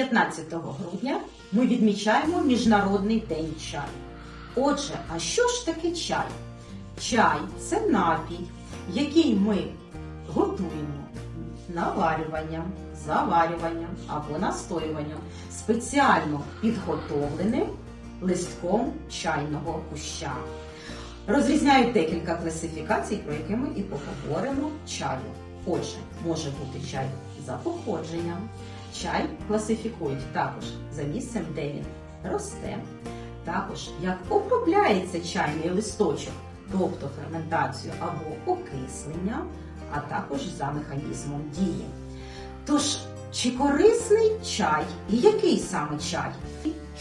15 грудня ми відмічаємо Міжнародний день чаю. Отже, а що ж таке чай? Чай це напій, який ми готуємо наварюванням, заварюванням або настоюванням спеціально підготовленим листком чайного куща. Розрізняють декілька класифікацій, про які ми і поговоримо чаю. Отже, може бути чай за походженням. Чай класифікують також за місцем, де він росте, також як обробляється чайний листочок, тобто ферментацію або окислення, а також за механізмом дії. Тож, чи корисний чай і який саме чай?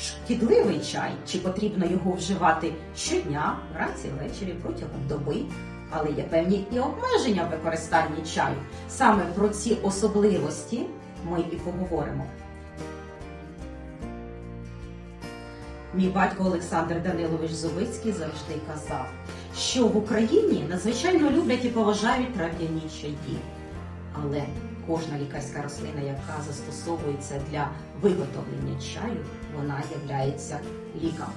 Шкідливий чай, чи потрібно його вживати щодня, вранці, ввечері, протягом доби? Але є певні і обмеження в використанні чаю. Саме про ці особливості ми і поговоримо. Мій батько Олександр Данилович Зубицький завжди казав, що в Україні надзвичайно люблять і поважають трав'яні чаї. Але кожна лікарська рослина, яка застосовується для виготовлення чаю, вона є ліком.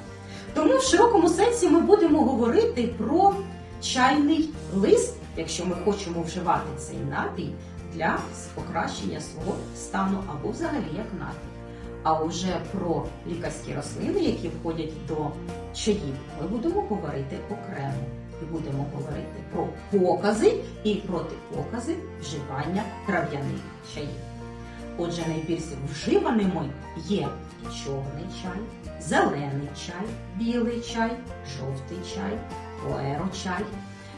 Тому в широкому сенсі ми будемо говорити про чайний лист, якщо ми хочемо вживати цей напій для покращення свого стану або взагалі як напій. А уже про лікарські рослини, які входять до чаїв, ми будемо говорити окремо. І будемо говорити про покази і протипокази вживання трав'яних чаїв. Отже, найбільш вживаними є чорний чай, зелений чай, білий чай, жовтий чай, поеро-чай.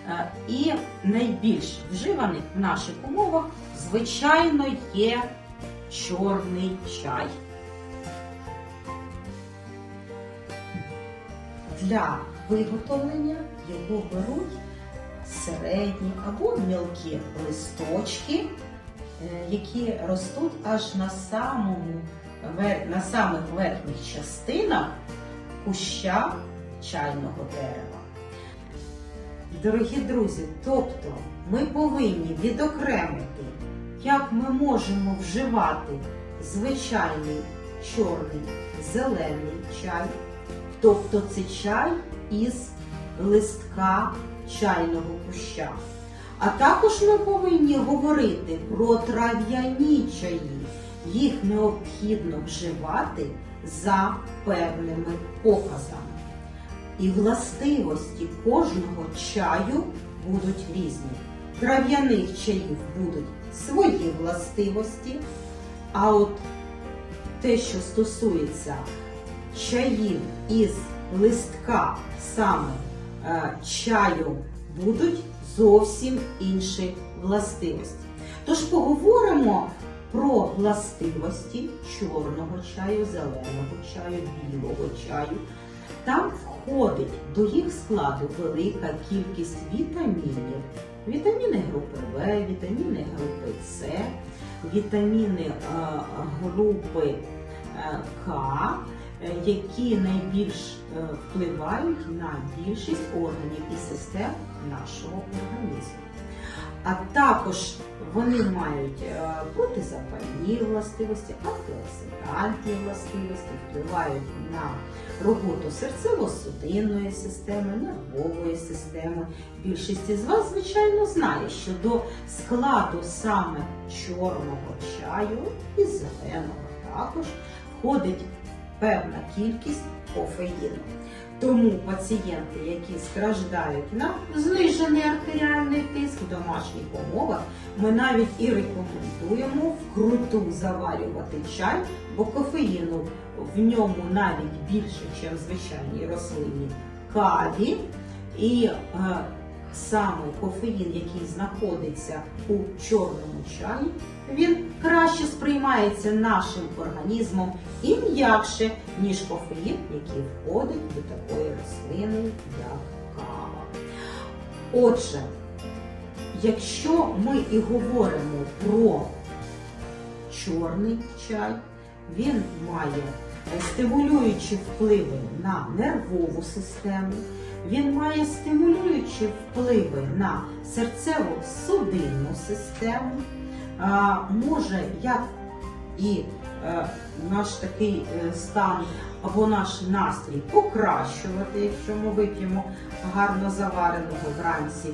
Е, І найбільш вживаний в наших умовах, звичайно, є чорний чай. Для виготовлення його беруть середні або мілкі листочки, е, які ростуть аж на, самому, на самих верхніх частинах куща чайного дерева. Дорогі друзі, тобто ми повинні відокремити, як ми можемо вживати звичайний чорний зелений чай, тобто це чай із листка чайного куща. А також ми повинні говорити про трав'яні чаї. Їх необхідно вживати за певними показами. І властивості кожного чаю будуть різні. Трав'яних чаїв будуть свої властивості, а от те, що стосується чаїв із листка саме е, чаю, будуть зовсім інші властивості. Тож поговоримо про властивості чорного чаю, зеленого чаю, білого чаю. Там входить до їх складу велика кількість вітамінів. Вітаміни групи В, вітаміни групи С, вітаміни е, групи е, К, е, які найбільш впливають на більшість органів і систем нашого організму. А також вони мають е, протизапальні властивості, антиоксидантні властивості, впливають на роботу серцево-судинної системи, нервової системи. Більшість із вас, звичайно, знає, що до складу саме чорного чаю і зеленого також входить певна кількість кофеїну. Тому пацієнти, які страждають на знижений артеріальний тиск в домашніх умовах, ми навіть і рекомендуємо вкруту заварювати чай, бо кофеїну в ньому навіть більше, ніж в звичайній рослині каві. І е, саме кофеїн, який знаходиться у чорному чаї, він краще сприймається нашим організмом і м'якше, ніж кофеїн, який входить до такої рослини, як кава. Отже, якщо ми і говоримо про чорний чай, він має стимулюючі впливи на нервову систему, він має стимулюючі впливи на серцево-судинну систему, може як і е, наш такий е, стан або наш настрій покращувати, якщо ми вип'ємо гарно завареного вранці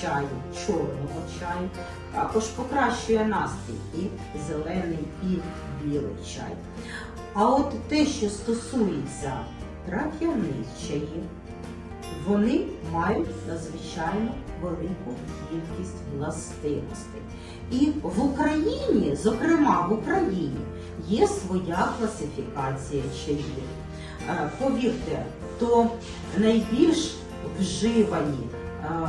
чаю, чорного чаю, також покращує настрій і зелений, і білий чай. А от те, що стосується трав'яних чаїв, вони мають надзвичайно велику кількість властивостей. І в Україні, зокрема в Україні, є своя класифікація чаїв. Е, Повірте, то найбільш вживані е,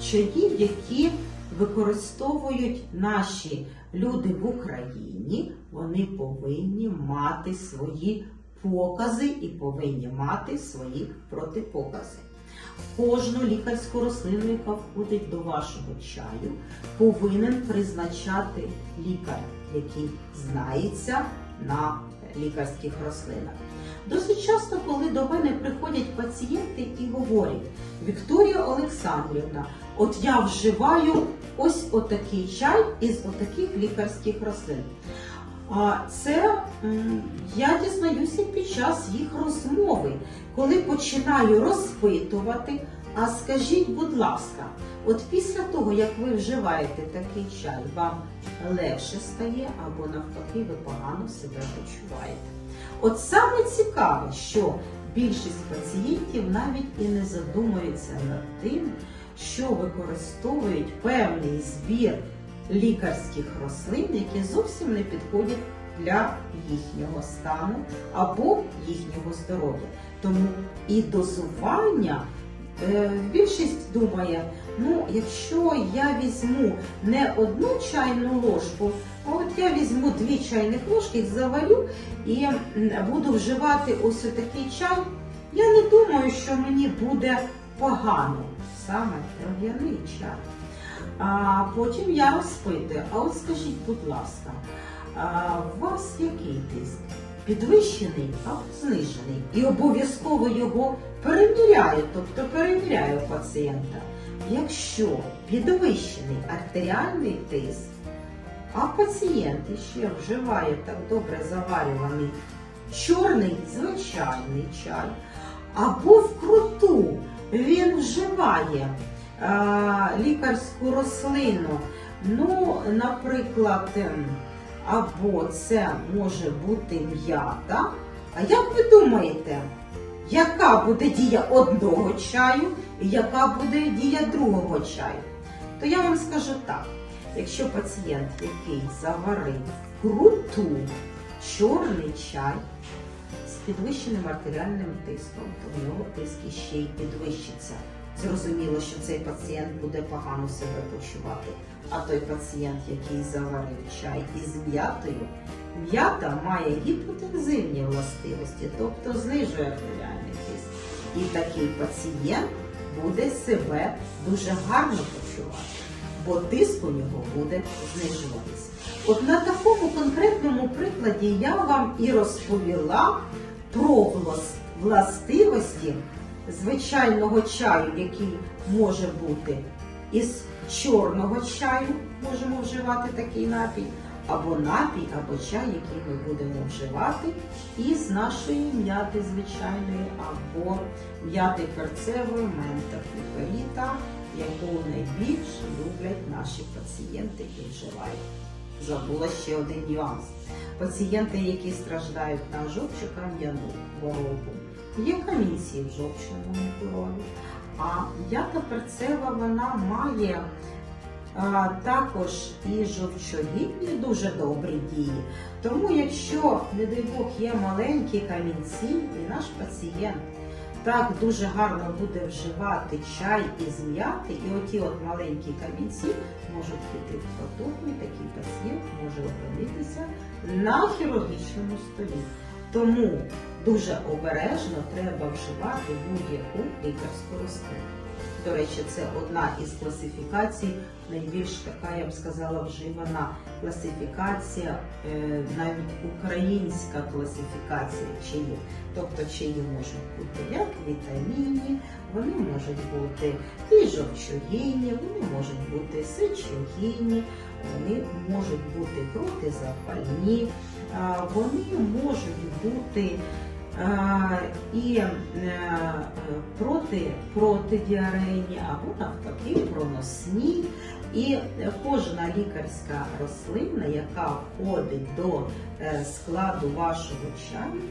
чаї, які використовують наші люди в Україні, вони повинні мати свої покази і повинні мати свої протипокази. Кожну лікарську рослину, яка входить до вашого чаю, повинен призначати лікар, який знається на лікарських рослинах. Досить часто, коли до мене приходять пацієнти і говорять, Вікторія Олександрівна, от я вживаю ось отакий чай із отаких лікарських рослин. А це я дізнаюся під час їх розмови, коли починаю розпитувати. А скажіть, будь ласка, от після того, як ви вживаєте такий чай, вам легше стає або навпаки ви погано себе почуваєте. От саме цікаве, що більшість пацієнтів навіть і не задумуються над тим, що використовують певний збір лікарських рослин, які зовсім не підходять для їхнього стану або їхнього здоров'я. Тому і дозування е, більшість думає, ну якщо я візьму не одну чайну ложку, а от я візьму дві чайних ложки, їх заварю і буду вживати ось такий чай, я не думаю, що мені буде погано саме трав'яний чай. А потім я розпитую, а от скажіть, будь ласка, у вас який тиск? Підвищений або знижений? І обов'язково його перевіряю, тобто перевіряю пацієнта. Якщо підвищений артеріальний тиск, а пацієнт ще вживає так добре заварюваний чорний звичайний чай, або вкруту він вживає лікарську рослину. Ну, наприклад, ем, або це може бути м'ята. А як ви думаєте, яка буде дія одного чаю і яка буде дія другого чаю? То я вам скажу так: якщо пацієнт, який заварив круту чорний чай з підвищеним артеріальним тиском, то в нього тиск іще й підвищиться. Зрозуміло, що цей пацієнт буде погано себе почувати. А той пацієнт, який заварив чай із м'ятою, м'ята має гіпотензивні властивості, тобто знижує артеріальний тиск. І такий пацієнт буде себе дуже гарно почувати, бо тиск у нього буде знижуватися. От на такому конкретному прикладі я вам і розповіла про влас- властивості звичайного чаю, який може бути із чорного чаю, можемо вживати такий напій, або напій, або чай, який ми будемо вживати із нашої м'яти звичайної, або м'яти перцевої, мента піперіта, яку найбільше люблять наші пацієнти і вживають. Забула ще один нюанс. Пацієнти, які страждають на жовчокам'яну хворобу, є камінці в жовчному мікробі, а м'ята перцева вона має а, також і жовчогідні дуже добрі дії. Тому, якщо, не дай Бог, є маленькі камінці, і наш пацієнт так дуже гарно буде вживати чай із м'яти, і оті от маленькі камінці можуть піти в і такий пацієнт може опинитися на хірургічному столі. Тому дуже обережно треба вживати будь-яку лікарську рослину. До речі, це одна із класифікацій, найбільш така, я б сказала, вживана класифікація, е, навіть українська класифікація чаїв. Тобто чаї можуть бути як вітамінні, вони можуть бути і жовчогінні, вони можуть бути сечогінні, Вони можуть бути протизапальні, вони можуть бути і е, проти, протидіарейні або навпаки проносні. І кожна лікарська рослина, яка входить до е, складу вашого чаю,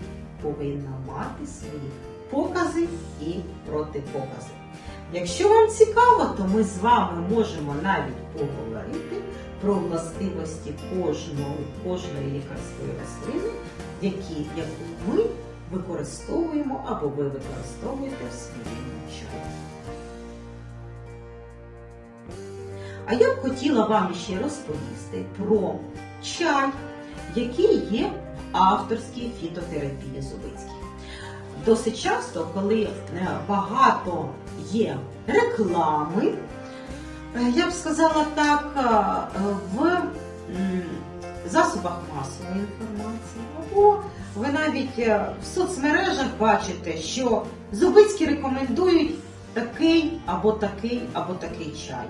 повинна мати свої покази і протипокази. Якщо вам цікаво, то ми з вами можемо навіть поговорити про властивості кожної, кожної лікарської рослини, які, яку ми використовуємо або ви використовуєте в своєму чаї. А я б хотіла вам ще розповісти про чай, який є в авторській фітотерапії Зубицькій. Досить часто, коли е, багато є реклами, е, я б сказала так, е, в засобах масової інформації, або ви навіть е, в соцмережах бачите, що Зубицькі рекомендують такий або такий, або такий чай.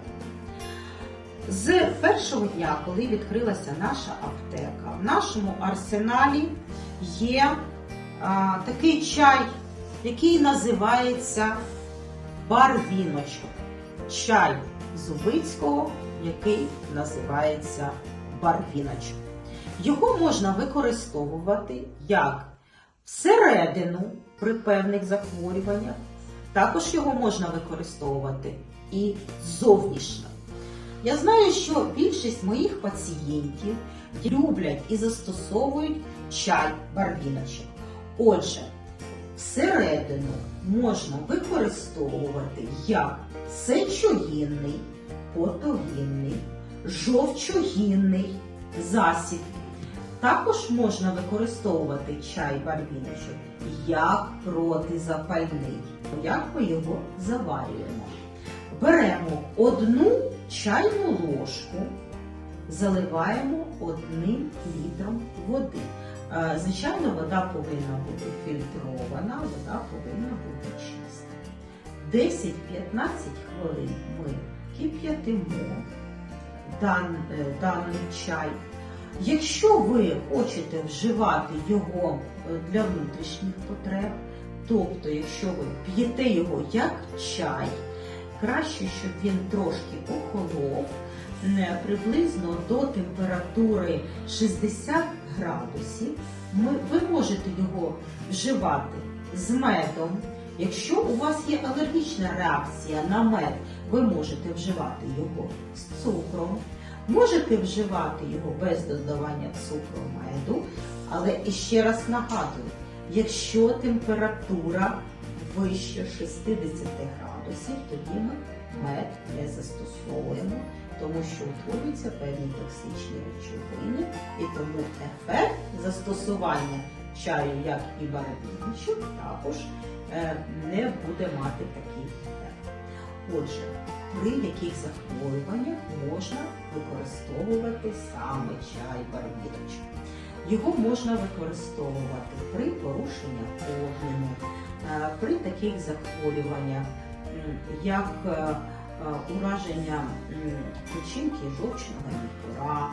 З першого дня, коли відкрилася наша аптека, в нашому арсеналі є а, такий чай, який називається барвіночок. Чай Зубицького, який називається барвіночок. Його можна використовувати як всередину при певних захворюваннях, також його можна використовувати і зовнішньо. Я знаю, що більшість моїх пацієнтів люблять і застосовують чай барвіночок. Отже, всередину можна використовувати як сечогінний, потогінний, жовчогінний засіб. Також можна використовувати чай барвіночок як протизапальний. Як ми його заварюємо? Беремо одну чайну ложку, заливаємо одним літром води. Е, Звичайно, вода повинна бути фільтрована, вода повинна бути чиста. 10-15 хвилин ми кип'ятимо е, даний чай. Якщо ви хочете вживати його е, для внутрішніх потреб, тобто, якщо ви п'єте його як чай, краще, щоб він трошки охолов, приблизно до температури 60 градусів. Ви можете його вживати з медом. Якщо у вас є алергічна реакція на мед, ви можете вживати його з цукром. Можете вживати його без додавання цукру меду, але іще раз нагадую, якщо температура вище 60 градусів, тоді ми мед не застосовуємо, тому що утворюються певні токсичні речовини, і тому ефект застосування чаю, як і барабінчик, також е, не буде мати такий ефект. Отже, при яких захворюваннях можна використовувати саме чай барвіночок. Його можна використовувати при порушенні обміну, е, при таких захворюваннях, як е, е, ураження печінки жовчного міхура,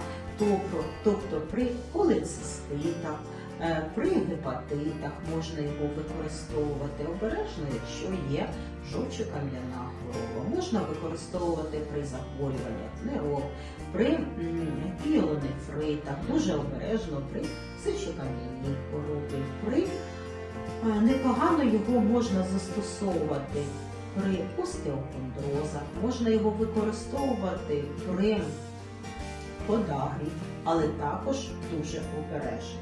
тобто, при холециститах, при гепатитах можна його використовувати обережно, якщо є жовчокам'яна хвороба. Можна використовувати при захворюваннях нерв, при м, піелонефритах, дуже обережно при сечокам'яній хворобі, при е, непогано його можна застосовувати при остеохондрозах, можна його використовувати при подагрі, але також дуже обережно.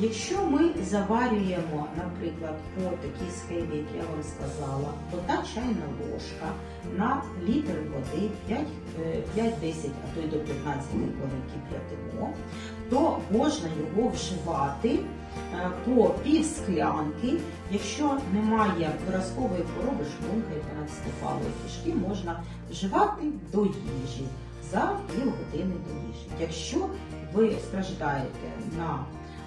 Якщо ми заварюємо, наприклад, по такій схемі, як я вам сказала, одна чайна ложка на літр води 5, е, 5-10, а то й до 15 хвилин кип'ятимо, то можна його вживати е, по пів склянки. Якщо немає виразкової хвороби шлунка і 12-палої кишки, можна вживати до їжі за пів години до їжі. Якщо ви страждаєте на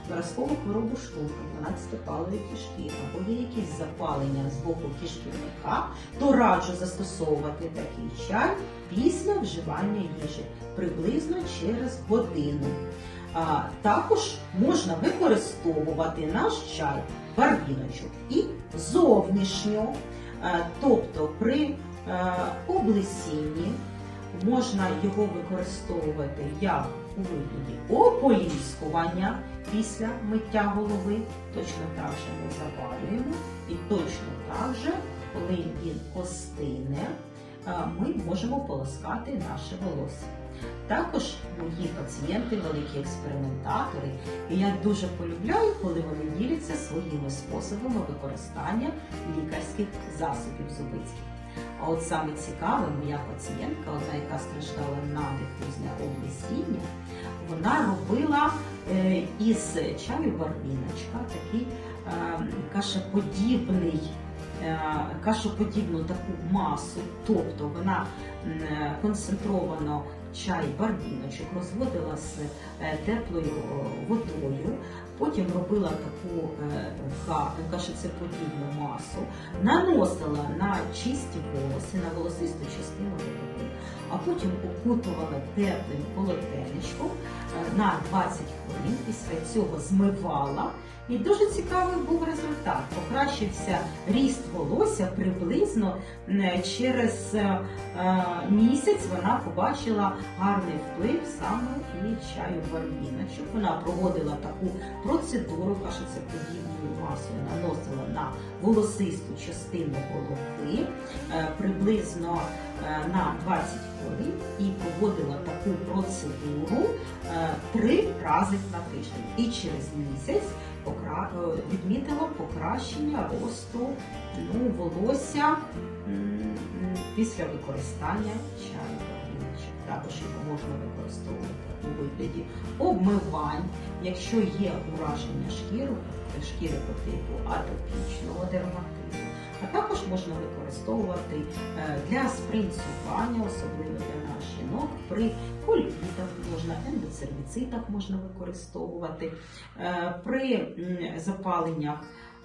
виразкову хворобу шлунка, 12-палої кишки, або є якісь запалення з боку кишківника, то раджу застосовувати такий чай після вживання їжі приблизно через годину. А, також можна використовувати наш чай барвіночок і зовнішньо, Е, тобто при е, облесінні можна його використовувати як у вигляді ополіскування після миття голови. Точно так же ми заварюємо і точно так же, коли він остине, ми можемо полоскати наше волосся. Також мої пацієнти великі експериментатори, і я дуже полюбляю, коли вони діляться своїми способами використання лікарських засобів зубицьких. А от саме цікаве, моя пацієнтка, одна, яка страждала на дифузне облесіння, вона робила е, із чаю барвіночка такий е, кашеподібний, е, кашеподібну таку масу, тобто вона концентровано чай барвіночок розводила з теплою водою, потім робила таку е, це кашицеподібну масу, наносила на чисті волоси, на волосисту частину голови, а потім окутувала теплим полотенечком е, на 20 хвилин. Після цього змивала. І дуже цікавий був результат. Покращився ріст волосся приблизно через е, е, місяць вона побачила гарний вплив саме і чаю барвіночок. Вона проводила таку процедуру кашицеподібною масою, наносила на волосисту частину голови е, приблизно на 20 хвилин і проводила три рази на тиждень. І через місяць е, відмітила покращення росту ну, волосся після використання чаю. Також його можна використовувати у вигляді обмивань, якщо є ураження шкіри, шкіри по типу атопічного дерматиту. А також можна використовувати е, для спринцювання, особливо для жінок, при колітах можна, ендоцервіцитах можна використовувати, Е, при запаленнях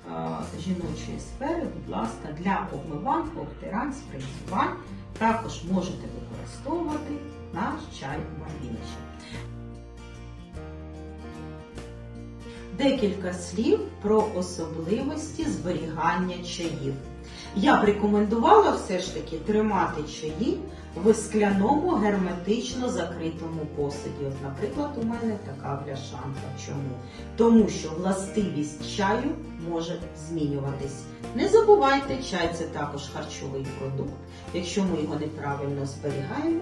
е, жіночої сфери, будь ласка, для обмивань, обтирань, спринцювань також можете використовувати наш чай барвіночок. Декілька слів про особливості зберігання чаїв. Я б рекомендувала все ж таки тримати чаї в скляному герметично закритому посуді. От, наприклад, у мене така бляшанка. Чому? Тому що властивість чаю може змінюватись. Не забувайте, чай це також харчовий продукт. Якщо ми його неправильно зберігаємо,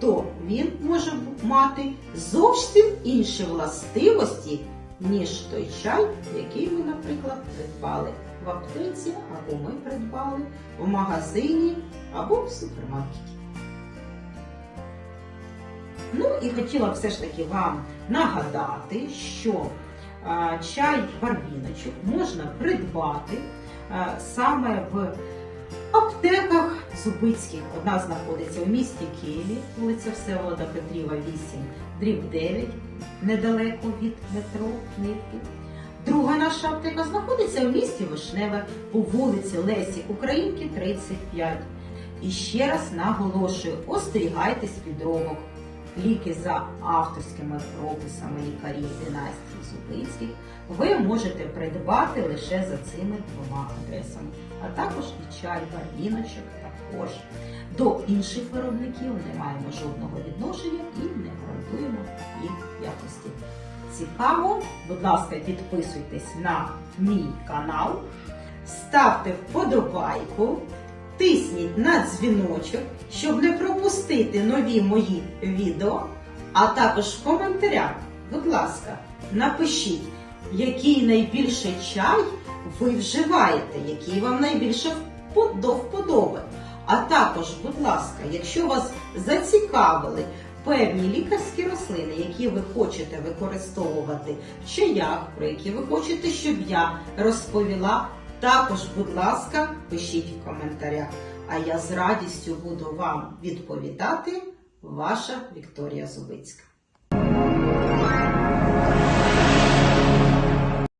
то він може мати зовсім інші властивості, ніж той чай, який ми, наприклад, придбали в аптеці, або ми придбали в магазині або в супермаркеті. Ну і хотіла все ж таки вам нагадати, що а, чай барвіночок можна придбати а, саме в аптеках Зубицьких. Одна знаходиться у місті Києві, вулиця Всеволода Петріва, 8, дріб 9, недалеко від метро Нитки. Друга наша аптека знаходиться у місті Вишневе по вулиці Лесі Українки, 35. І ще раз наголошую, остерігайтесь підробок. Ліки за авторськими прописами лікарів династії Зубицьких ви можете придбати лише за цими двома адресами, а також і чай, барвіночок також. До інших виробників не маємо жодного відношення і не гарантуємо їх якості. Цікаво, будь ласка, підписуйтесь на мій канал, ставте вподобайку, тисніть на дзвіночок, щоб не пропустити нові мої відео. А також в коментарях, будь ласка, напишіть, який найбільше чай ви вживаєте, який вам найбільше до. А також, будь ласка, якщо вас зацікавили певні лікарські рослини, які ви хочете використовувати в чаях, про які ви хочете, щоб я розповіла, також, будь ласка, пишіть в коментарях. А я з радістю буду вам відповідати. Ваша Вікторія Зубицька.